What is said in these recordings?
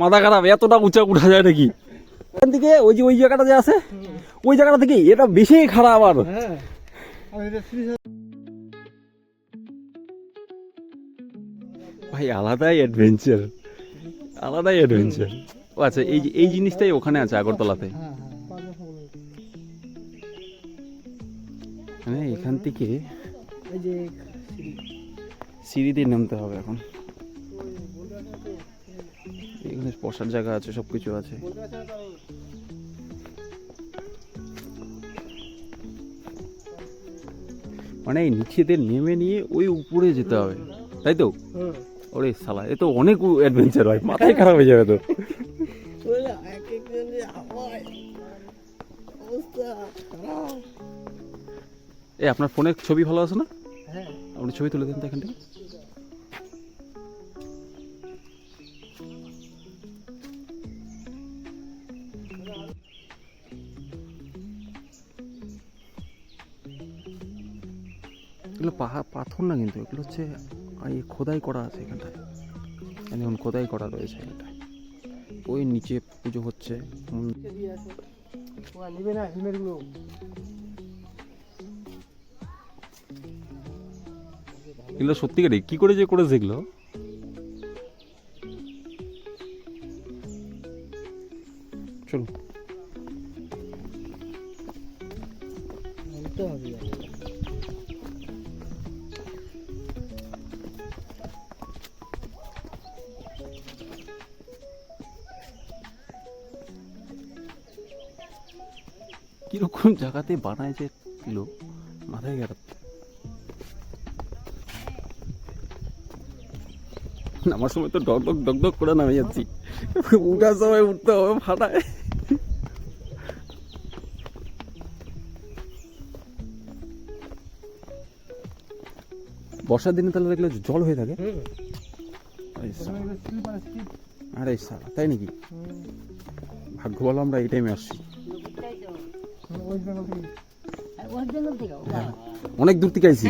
মাথা খারাপ এতটা উঁচা উঠা যায় নাকি? ওখান থেকে ওই যে ওই জায়গাটা যে আছে ওই জায়গাটা থেকে এটা বেশি খারাপ আর। হ্যাঁ। ভাই আলাদাই অ্যাডভেঞ্চার আলাদাই অ্যাডভেঞ্চার ও আচ্ছা এই এই জিনিসটাই ওখানে আছে আগরতলাতে। মানে এখান থেকে এই যে সিঁড়ি। সিঁড়ি দিয়ে নামতে হবে এখন। এখানে বসার জায়গা আছে সব কিছু আছে। মানে এই নিচেদের নেমে নিয়ে ওই উপরে যেতে হবে তাই তো? ওরে সালা এ তো অনেক অ্যাডভেঞ্চার হয় মাথায় খারাপ হয়ে যাবে তো। এ আপনার ফোনের ছবি ভালো আছে না? হ্যাঁ। আপনি ছবি তুলে দেন তো এখান থেকে। এগুলো পাহাড় পাথর না কিন্তু এগুলো হচ্ছে আর এই খোদাই করা আছে এখানটায়। এখন দেখুন খোদাই করা রয়েছে এখানটায়। ওই নিচে পুজো হচ্ছে। উম, দিয়ে আসো। ওরা নিবে না হেলমেটগুলো এগুলো সত্যিকারে কি করে যে করেছে এগুলো? কীরকম জায়গাতে বানায় যে লোক মাথায় গেল। নামার সময় তো ডক ডক ডক ডক করে নামে যাচ্ছি। উঠার সময় উঠতে হবে ফাটায়। বর্ষার দিনে তাহলে দেখলে জল হয়ে থাকে? আরে সালা, তাই নাকি? ভাগ্য ভালো আমরা এই টাইমে আসছি। অনেক দূর থেকে আইছি।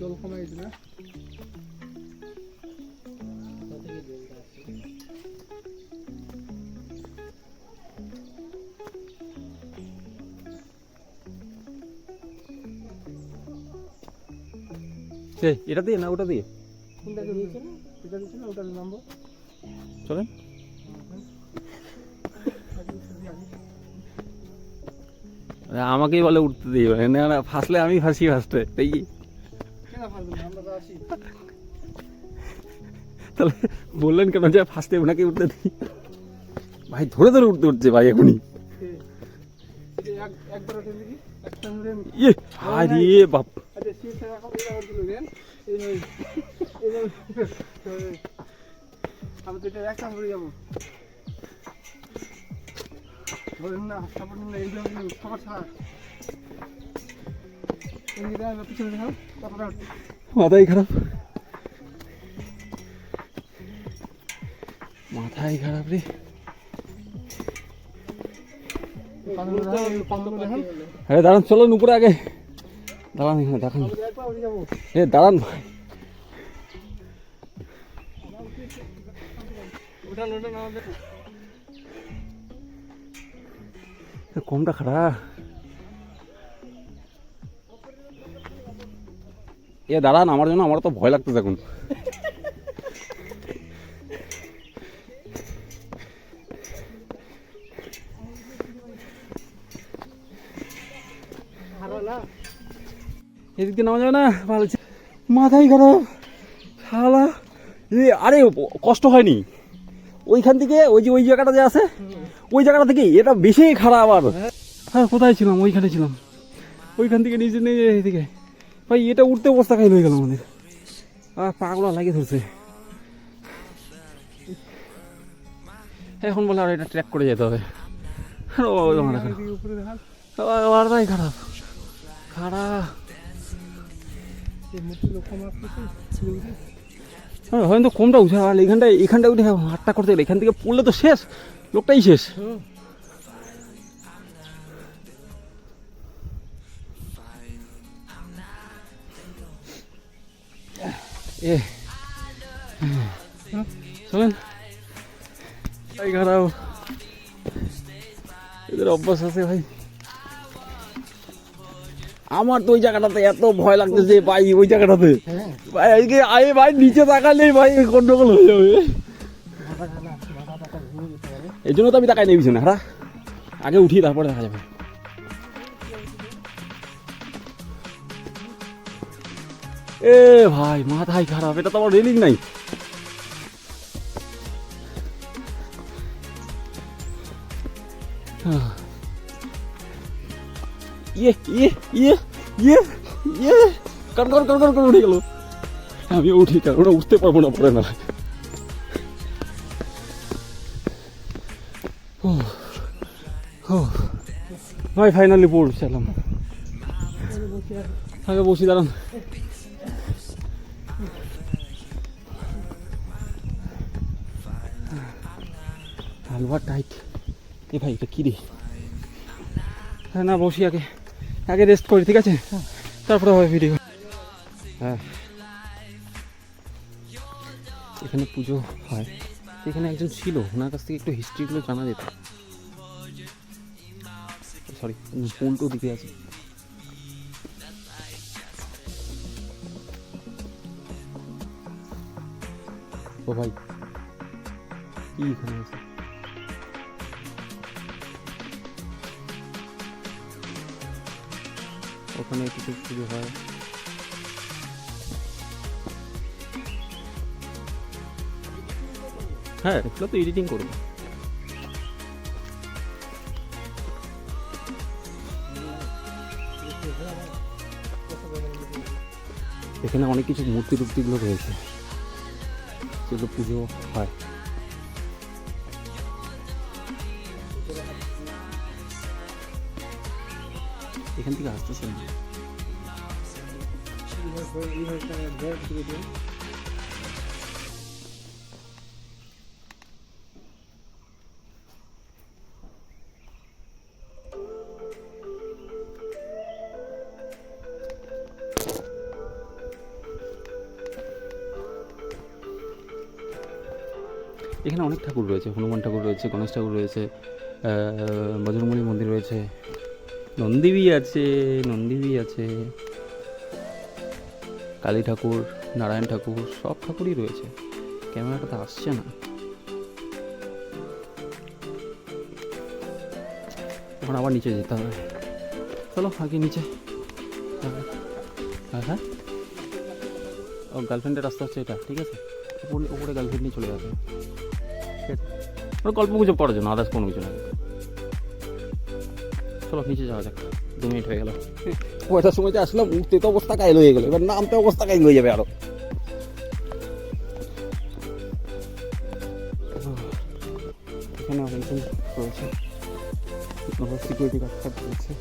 জল না এই, এটা দিয়ে না ওটা দিয়ে? কোনটা দিয়েছে? এটা দিয়েছে না চলেন আমাকেই বলে উঠতে দিই না না ফাঁসলে আমি ফাঁসি ফার্স্টে তাই কি? তাহলে বললেন কেন যে ফার্স্টে ওনাকে উঠতে দিই ভাই ধরে ধরে উঠতে উঠছে ভাই এখনই ইয়ে আরে বাপ আমি তো এটা এক কাম করে যাব। বলেন না সাপোর্ট নিলে এই জন্য সবার ছাড় মাথাই খারাপ। মাথায় খারাপ রে। আরে দাঁড়ান চলুন উপরে আগে। দাঁড়ান এখানে দেখান। এ দাঁড়ান। ভাই উঠান উঠান আমাদের। এ, কমটা খারাপ এ দাঁড়ান আমার জন্য আমার তো ভয় লাগতেছে এখন। এদিক দিয়ে নামা যাবে না? ভালো মাথাই খারাপ শালা আরে কষ্ট হয়নি। ওইখান থেকে ওই যে ওই জায়গাটা যে আছে ওই জায়গাটা থেকে এটা বেশি খারাপ আর। হ্যাঁ কোথায় ছিলাম? ওইখানে ছিলাম। ওইখান থেকে নিচে নিয়ে এদিকে। ভাই এটা উঠতে অবস্থা খাই হয়ে গেল আমাদের। আর পাগুলো লাগিয়ে ধরছে এখন বলে আর এটা ট্র্যাক করে যেতে হবে। খারাপ। খারাপ খারাপ এই মূর্তি লক্ষ্য মারতেছে হ্যাঁ, হয়তো কমটা উঠে আর এখানটায় এখানটায় উঠে হাতটা করতে গেলে এখান থেকে পড়লে তো শেষ লোকটাই শেষ। এ চলেন। খারাপ এদের অভ্যাস আছে ভাই। আমার তো ওই জায়গাটাতে এত ভয় লাগতেছে ভাই, ওই জায়গাটাতে। আরে ভাই, নিচে তাকালেই ভাই গন্ডগোল হয়ে যাবে। এই জন্য তো আমি তাকাই নেই পিছনে হারা আগে উঠি, তারপরে দেখা যাবে। এ ভাই, মাথায় খারাপ, এটা তো আমার রেলিং নাই। আহ। ইয়ে ইয়ে ইয়ে ইয়ে ইয়ে। কার কার কার কার করে উঠে গেল। আমি উঠি, কারণ ওরা উঠতে পারব না পরে না। ভাই ফাইনালি পড়ছিলাম আগে বসি, দাঁড়ান। হালুয়া টাইট এ ভাই, এটা কী রে? হ্যাঁ না, বসি আগে। আগে রেস্ট করি, ঠিক আছে? তারপরে হবে ভিডিও হ্যাঁ। এখানে পুজো হয়। এখানে একজন ছিল, ওনার কাছ থেকে একটু হিস্ট্রিগুলো জানা যেত। সরি উল্টো দিকে আছে। ও ভাই, কি এখানে আছে? ওখানে কিছু পুজো হয়। হ্যাঁ এগুলো তো এডিটিং করব। এখানে অনেক কিছু মূর্তি টুর্তিগুলো রয়েছে। সেগুলো পুজো হয়। এখান থেকে আসতেছে না এখানে অনেক ঠাকুর রয়েছে, হনুমান ঠাকুর রয়েছে, গণেশ ঠাকুর রয়েছে বজরংবলী মন্দির রয়েছে নন্দীবি আছে নন্দীবি আছে। কালী ঠাকুর, নারায়ণ ঠাকুর, সব ঠাকুরই রয়েছে। ক্যামেরাটা তো আসছে না। এখন আবার নিচে যেতে হবে। চলো, আগে নিচে। হ্যাঁ হ্যাঁ। ও গার্লফ্রেন্ডের রাস্তা হচ্ছে এটা, ঠিক আছে? উপরে উপরে গার্লফ্রেন্ড নিয়ে চলে যাবে। ওরা গল্প গুজব করার জন্য আদার্স কোনো কিছু না। চলো, নিচে যাওয়া যাক। দু মিনিট হয়ে গেল। কয়টার সময় যে আসলাম, উঠতে তো অবস্থা কাইল হয়ে গেলো। এবার নামতে অবস্থা কাইল হয়ে যাবে আরও। রয়েছে। সিকিউরিটি গার্ড ফার্ড রয়েছে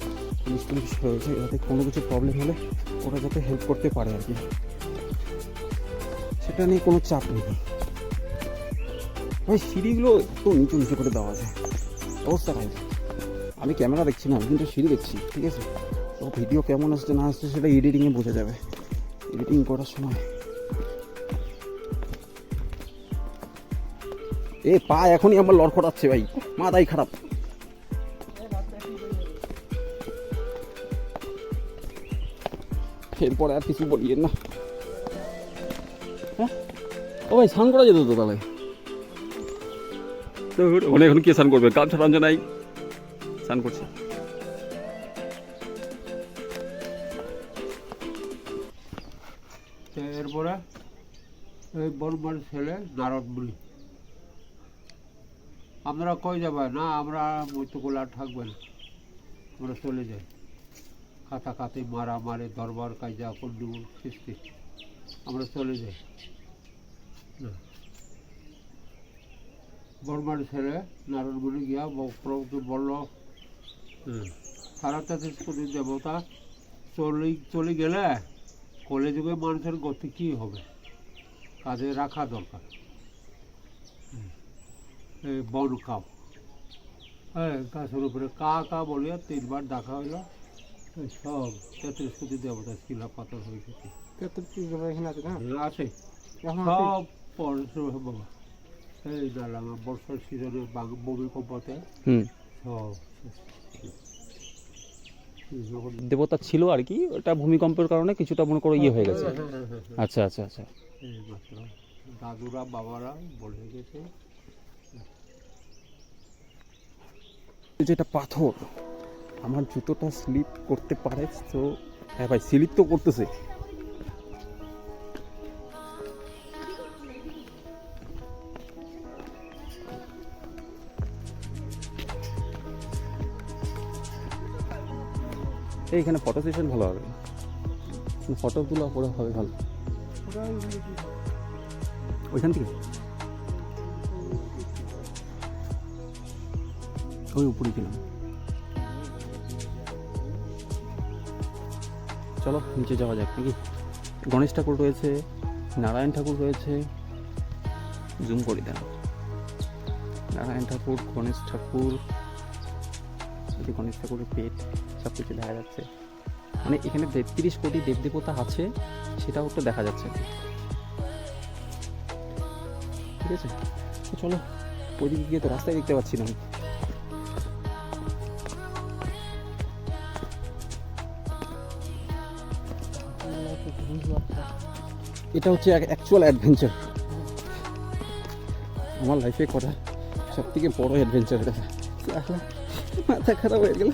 পুলিশ টুলিশ রয়েছে যাতে কোনো কিছু প্রবলেম হলে ওরা যাতে হেল্প করতে পারে আর কি। সেটা নিয়ে কোনো চাপ নেই। ভাই, সিঁড়িগুলো একটু নিচু নিচু করে দেওয়া আছে। অবস্থা খাই আমি ক্যামেরা দেখছি না, আমি কিন্তু সিঁড়ি দেখছি, ঠিক আছে? তো ভিডিও কেমন আসছে, না আসছে, সেটা এডিটিংয়ে বোঝা যাবে। এডিটিং করার সময়। এ, পা এখনই আমার লড়খড়াচ্ছে ভাই, মাথাই খারাপ। এরপরে আর কিছু বলিয়েন না। হ্যাঁ? ও ভাই, স্নান করা যেত তো তাহলে? এখন কে স্নান করবে? গামছা নাই স্নান করছে। এরপরে এই বর্মার ছেলে নারদ মুনি আপনারা কই যাবে না, আমরা মৈত্যকুল আর থাকবে আমরা চলে যাই। কাটাকাটি মারামারি, দরবার কাজা কন্ডু সৃষ্টি আমরা চলে যাই। না। বর্মার ছেলে মুনি গিয়া প্রভুকে বলল সারা তেত্রিশ কোটি দেবতা চলে চলে গেলে কলে যুগে মানুষের গতি কী হবে? কাজে রাখা দরকার। বন কাপ হ্যাঁ গাছের উপরে কা কা বলিয়া তিনবার দেখা হইল। সব তেত্রিশ কোটি দেবতা শিলা পাথর হয়েছে তেত্রিশ জন এখানে আছে সব পড়েছে বাবা এই বর্ষার সিজনে ভূমিকম্পতে হুম। সব দেবতা ছিল আর কি ওটা ভূমিকম্পের কারণে কিছুটা মনে করো ইয়ে হয়ে গেছে। আচ্ছা আচ্ছা আচ্ছা। দাদুরা বাবারা বলে গেছে। যেটা পাথর আমার জুতোটা স্লিপ করতে পারে তো হ্যাঁ ভাই স্লিপ তো করতেছে। এইখানে ফটো সেশন ভালো হবে। ফটো ফটোগুলো পরে হবে ভালো। ওইখান থেকে? ওই উপরে গেলাম। চলো, নিচে যাওয়া যাক নাকি? গণেশ ঠাকুর রয়েছে, নারায়ণ ঠাকুর রয়েছে। জুম করি দেন নারায়ণ ঠাকুর, গণেশ ঠাকুর এই গণেশ ঠাকুরের পেট সব কিছু দেখা যাচ্ছে। মানে এখানে তেত্রিশ কোটি দেবদেবতা আছে, সেটাও তো দেখা যাচ্ছে। ঠিক আছে? চলো, ওইদিকে গিয়ে তো রাস্তায় দেখতে পাচ্ছি না। এটা হচ্ছে অ্যাকচুয়াল অ্যাডভেঞ্চার আমার লাইফে করা সব থেকে বড় অ্যাডভেঞ্চার এটা। মাথা খারাপ হয়ে গেল।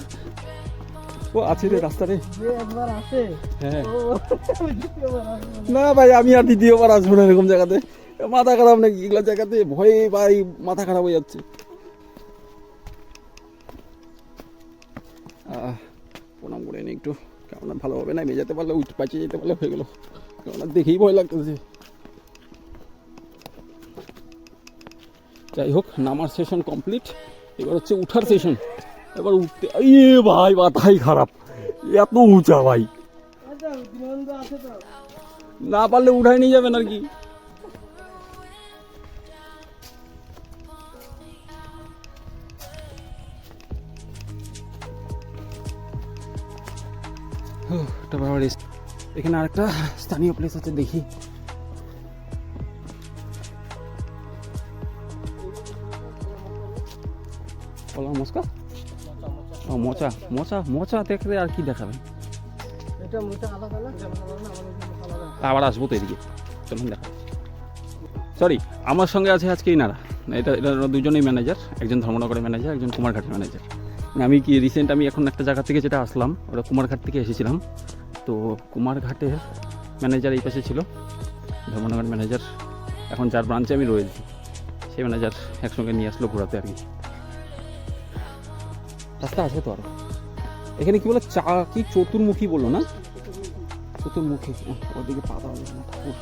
ও আছে রে একবার আসে হ্যাঁ। না। ভাই আমি আর দ্বিতীয়বার আসব না এরকম জায়গাতে। মাথা খারাপ নাকি? এগুলো জায়গাতে ভয়ে ভাই মাথা খারাপ হয়ে যাচ্ছে। আহ, প্রণাম করে নি একটু। কেমন ভালো হবে না যেতে পারলে উঠ বাঁচিয়ে যেতে পারলে হয়ে গেল। কেমন দেখেই ভয় লাগতেছে। যাই হোক নামার সেশন কমপ্লিট এবার হচ্ছে উঠার সেশন এবার উঠতে ইয়ে ভাই মাথাই খারাপ। এত উঁচা ভাই। আচ্ছা দীনবন্ধু আছে তো না পারলে উঠাই নিয়ে যাবেন আর কি। হুহ, একটা বাবার rest। এখানে আরেকটা স্থানীয় প্লেস আছে দেখি। বলো মস্কা ও মোচা মোচা মোচা দেখতে আর কি আলাদা আবার আসব তো এদিকে। চলুন দেখা সরি আমার সঙ্গে আছে আজকে ইনারা। এটা এটা দুজনেই ম্যানেজার একজন ধর্মনগরের ম্যানেজার একজন কুমারঘাটের ম্যানেজার আমি কি রিসেন্ট আমি এখন একটা জায়গা থেকে যেটা আসলাম ওটা কুমারঘাট থেকে এসেছিলাম। তো কুমারঘাটের ম্যানেজার এই পাশে ছিল ধর্মনগর ম্যানেজার এখন যার ব্রাঞ্চে আমি রয়েছি সেই ম্যানেজার একসঙ্গে নিয়ে আসলো ঘোরাতে আর কি। রাস্তা আছে তো আরও। এখানে কি বলে, চা কি চতুর্মুখী বলল না? চতুর্মুখী ওদিকে পা দেওয়া যাবে না, ঠাকুর।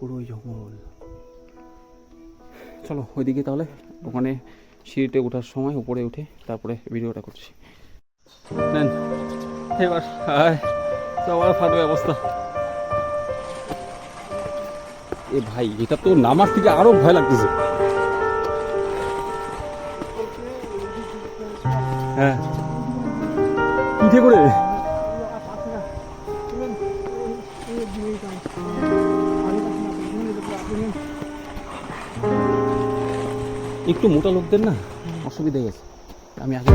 পুরোই জঙ্গল চলো, ওইদিকে তাহলে। ওখানে সিঁড়িতে ওঠার সময় উপরে উঠে তারপরে ভিডিওটা করছি। নেন, এবার সবার ফাটবে অবস্থা এ ভাই, এটা তো নামার থেকে আরও ভয় লাগতেছে। হ্যাঁ। উঠে করে? একটু মোটা লোকদের না অসুবিধা গেছে। আমি আগে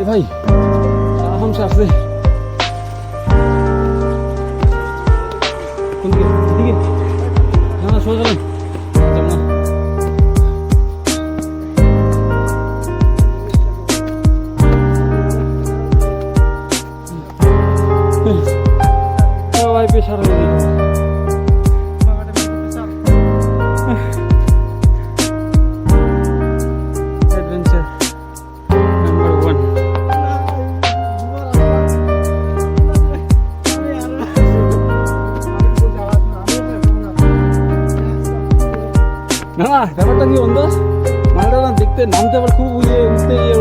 এ ভাই আরামসে আসছে কি অন্দাজ মালটা না দেখতে নামতে আবার খুব ইয়ে উঠতে ইয়ে।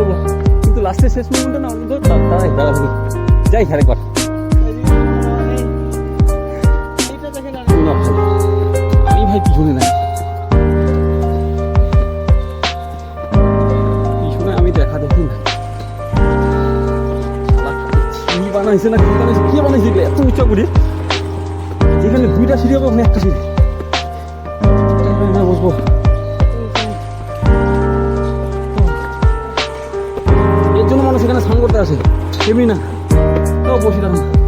কিন্তু লাস্টে শেষ মোমেন্টে না অন্তত দাঁড়াই দাঁড়া যাই হ্যাঁ না না ভাই, আমি ভাই পিছনে নাই। পিছনে আমি দেখা দেখি না বানাইছে না কি বানাইছে কি বানাইছে? এত উঁচা করে যেখানে দুইটা সিঁড়ি হবে একটা সিঁড়ি। না এর জন্য মানুষ এখানে স্নান করতে আসে। এমনি না। বসে থাকুন।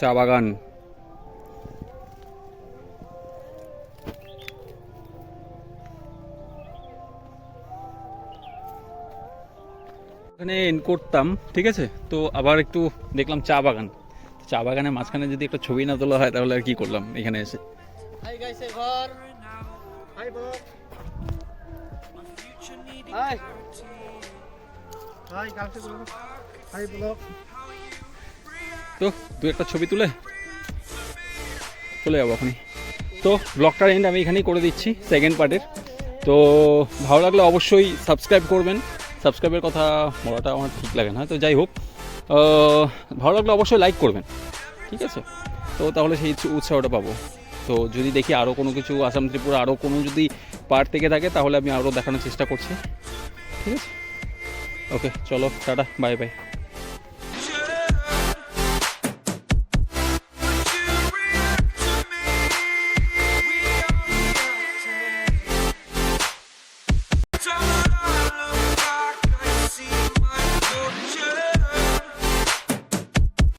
চা বাগান। এখানে এন করতাম ঠিক আছে? তো আবার একটু দেখলাম চা বাগান। চা বাগানের মাঝখানে যদি একটা ছবি না তোলা হয় তাহলে আর কি করলাম এখানে এসে? হাই গাইস এই ঘর। হাই তো দু একটা ছবি তুলে, চলে যাব ওখানে তো ব্লগটার এন্ড আমি এখানেই করে দিচ্ছি সেকেন্ড পার্টের তো, ভালো লাগলে অবশ্যই সাবস্ক্রাইব করবেন। সাবস্ক্রাইবের কথা বলাটা আমার ঠিক লাগে না, তো যাই হোক ভালো লাগলে অবশ্যই লাইক করবেন, ঠিক আছে? তো, তাহলে সেই উৎসাহটা পাবো। তো, যদি দেখি আরও কোনো কিছু আসাম ত্রিপুরা আরও কোনো যদি পার্ট থেকে থাকে, তাহলে আমি আরও দেখানোর চেষ্টা করছি, ঠিক আছে? ওকে চলো, টাটা বাই বাই